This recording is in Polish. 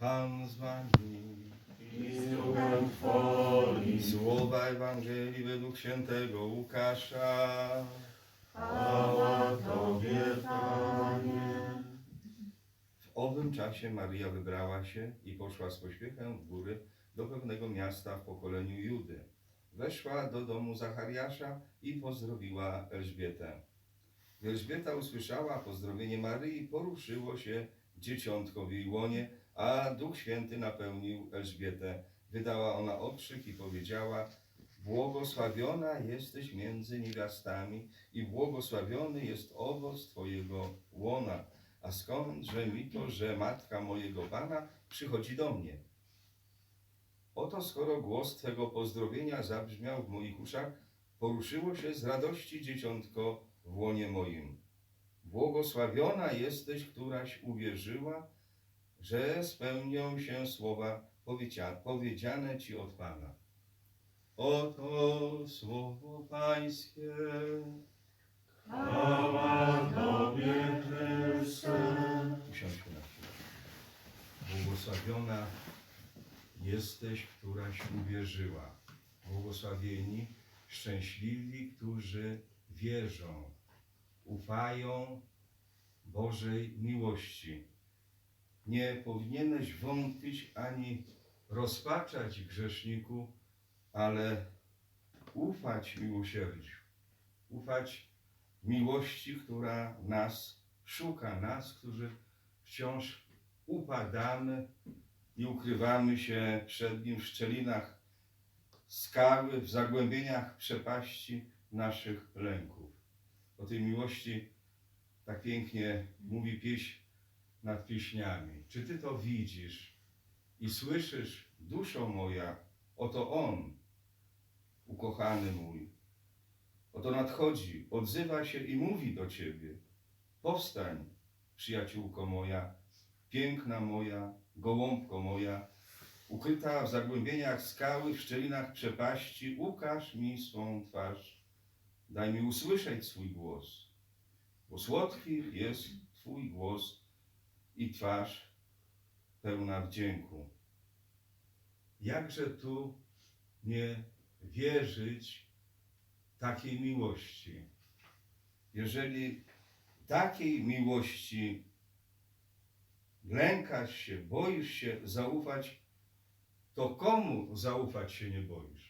Pan z wami. i z duchem Twoim. Słowa Ewangelii według świętego Łukasza. Chwała Tobie, Panie. W owym czasie Maria wybrała się i poszła z pośpiechem w góry do pewnego miasta w pokoleniu Judy. Weszła do domu Zachariasza i pozdrowiła Elżbietę. Elżbieta usłyszała pozdrowienie Maryi, poruszyło się dzieciątko w jej łonie, a Duch Święty napełnił Elżbietę. Wydała ona okrzyk i powiedziała: Błogosławiona jesteś między niewiastami i błogosławiony jest owoc Twojego łona. A skądże mi to, że matka mojego Pana przychodzi do mnie? Oto skoro głos Twego pozdrowienia zabrzmiał w moich uszach, poruszyło się z radości dzieciątko w łonie moim. Błogosławiona jesteś, któraś uwierzyła, że spełnią się słowa powiedzia- powiedziane Ci od Pana. Oto słowo Pańskie. Chwała Tobie, Chryste. Usiądźmy na chwilę. Błogosławiona jesteś, któraś uwierzyła. Błogosławieni, szczęśliwi, którzy wierzą, ufają Bożej miłości. Nie powinieneś wątpić ani rozpaczać grzeszniku, ale ufać miłosierdziu, ufać miłości, która nas szuka, nas, którzy wciąż upadamy i ukrywamy się przed Nim w szczelinach skały, w zagłębieniach przepaści naszych lęków. O tej miłości tak pięknie mówi pieśń nad pieśniami. Czy Ty to widzisz i słyszysz, duszo moja, oto On, ukochany mój. Oto nadchodzi, odzywa się i mówi do Ciebie. Powstań, przyjaciółko moja, piękna moja, gołąbko moja, ukryta w zagłębieniach skały, w szczelinach przepaści, ukaż mi swą twarz. Daj mi usłyszeć swój głos, bo słodki jest Twój głos i twarz pełna wdzięku. Jakże tu nie wierzyć takiej miłości? Jeżeli takiej miłości lękasz się, boisz się zaufać, to komu zaufać się nie boisz?